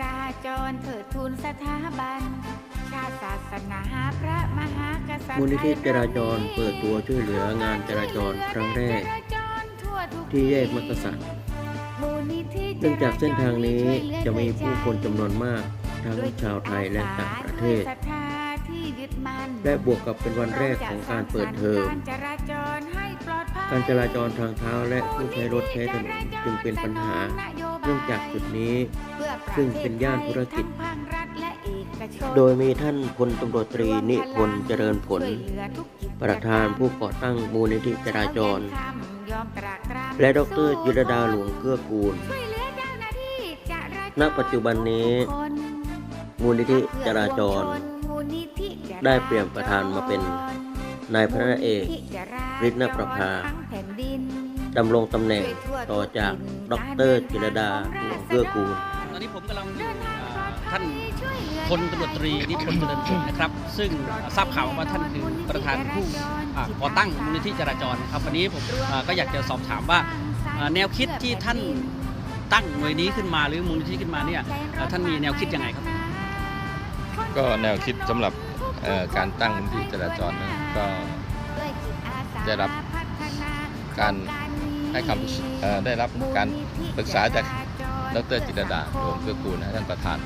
ราจรเถิดทูนสถาบัน ชาติศาสนาพระมหากษัตริย์มูลนิธิจราจรเปิดตัวช่วยเหลืองานจราจรครั้งแรก ที่แยกมักกะสันเนื่องจากเส้นทางนี้จะมีผู้คนจำนวนมากทั้งชาวไทยและต่างประเทศและบวกกับเป็นวันแรกของการเปิดเทอม การจราจรทางเท้าและผู้ใช้รถใช้ถนนจึงเป็นปัญหา เนื่องจากจุดนี้ ซึ่งเป็นย่านธุรกิจ โดยมีท่านพลตำรวจตรีนิพนธ์เจริญผล ประธานผู้ก่อตั้งมูลนิธิจราจร และดรยุทธดาหลวงเกื้อกูล ณ ปัจจุบันนี้ มูลนิธิจราจร ได้เปลี่ยนประธานมาเป็น นายพระเอกฤทธิ์นประภาดำรงตำแหน่งต่อจากดรจิรดาหลวงเกื้อกูล ตอนนี้ผมกำลังอยู่อ่าท่านพลตำรวจตรีนิพนธ์เจริญผลนะครับ ซึ่งทราบข่าวว่าท่านคือประธานผู้อ่าก่อตั้งมูลนิธิจราจรนะครับวันนี้ผมอ่าก็อยากจะสอบถามว่าอ่าแนวคิดที่ท่านตั้งหน่วยนี้ขึ้นมาหรือมูลนิธิขึ้นมาเนี่ยอ่าท่านมีแนวคิดยังไงครับ ก็แนวคิดสำหรับเอ่อ การตั้งมูลที่จราจรนั้นก็ได้รับการให้คำได้รับการปรึกษาจากดรจิตดาหลวงเกื้อกูลนะท่านประธาน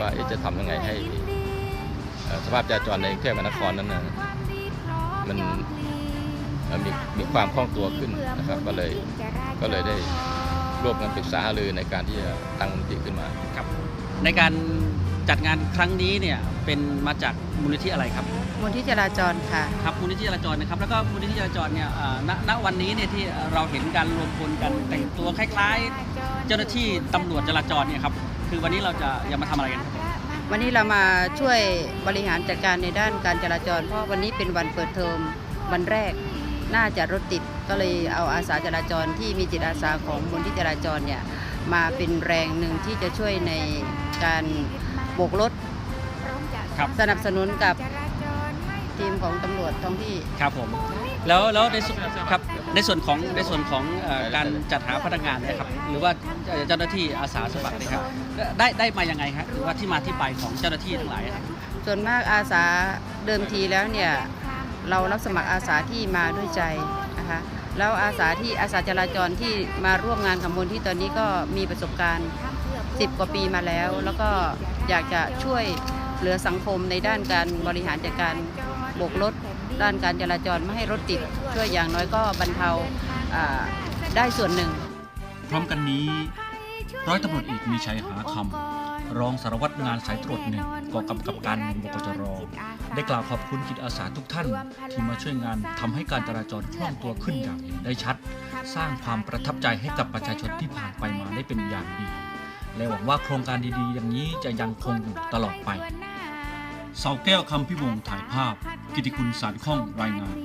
ว่าจะทำยังไงให้สภาพจราจรในกรุงเทพมหานครนั้นนะมันมีมีความคล่องตัวขึ้นนะครับ ก็เลยก็เลยได้ร่วมกันปรึกษาหรือในการที่จะตั้งมูลนิธิขึ้นมาครับในการ จัดงานครั้งนี้เนี่ยเป็นมาจากมูลนิธิอะไรครับมูลที่จราจรค่ะ ครับมูลนิธิจราจรนะครับแล้วก็มูลนิธิจราจรเนี่ยอ่าณณวันนี้เนี่ยที่เราเห็นการรวมพลกันแต่งตัวคล้ายๆ เจ้าหน้าที่ตำรวจจราจรเนี่ยครับคือวันนี้เราจะยังมาทำอะไรกันครับวันนี้เรามาช่วยบริหารจัดการในด้านการจราจร เพราะวันนี้เป็นวันเปิดเทอมวันแรก น่าจะรถติดก็เลยเอาอาสาจราจรที่มีจิตอาสาของมูลที่จราจรเนี่ยมาเป็นแรงหนึ่งที่จะช่วยในการ โบกรถครับ สนับสนุนกับทีมของตำรวจท้องที่ ครับผม แล้วแล้วในส่วนครับในส่วนของในส่วนของเอ่อการจัดหาพนักงานเนะครับหรือว่าเอ่อเจ้าหน้าที่อาสาสมัครเนะครับได้ได้มายังไงครับหรือว่าที่มาที่ไปของเจ้าหน้าที่ทั้งหลายครับ ส่วนมากอาสาเดิมทีแล้วเนี่ยเรารับสมัครอาสาที่มาด้วยใจนะคะแล้วอาสาที่อาสาจราจรที่มาร่วมงานกับมูลที่ตอนนี้ก็มีประสบการณ์ 10 กว่าปีมาแล้ว แล้วก็ อยากจะช่วยเหลือสังคมในด้านการบริหารจัดการบกรถ ด้านการจราจรไม่ให้รถติด ช่วยอย่างน้อยก็บรรเทาได้ส่วนหนึ่ง พร้อมกันนี้ ร้อยตำรวจเอกมีชัยหาคำรองสารวัตรงานสายตรวจหนึ่งกองกำกับการบกจรได้กล่าวขอบคุณจิตอาสาทุกท่าน ที่มาช่วยงานทำให้การจราจรคล่องตัวขึ้นอย่างเห็นได้ชัด สร้างความประทับใจให้กับประชาชนที่ผ่านไปมาได้เป็นอย่างดี และหวังว่าโครงการดีๆ อย่างนี้จะยังคงอยู่ตลอดไป เสาแก้วคำพิวงถ่ายภาพ กิติคุณสารข้องรายงาน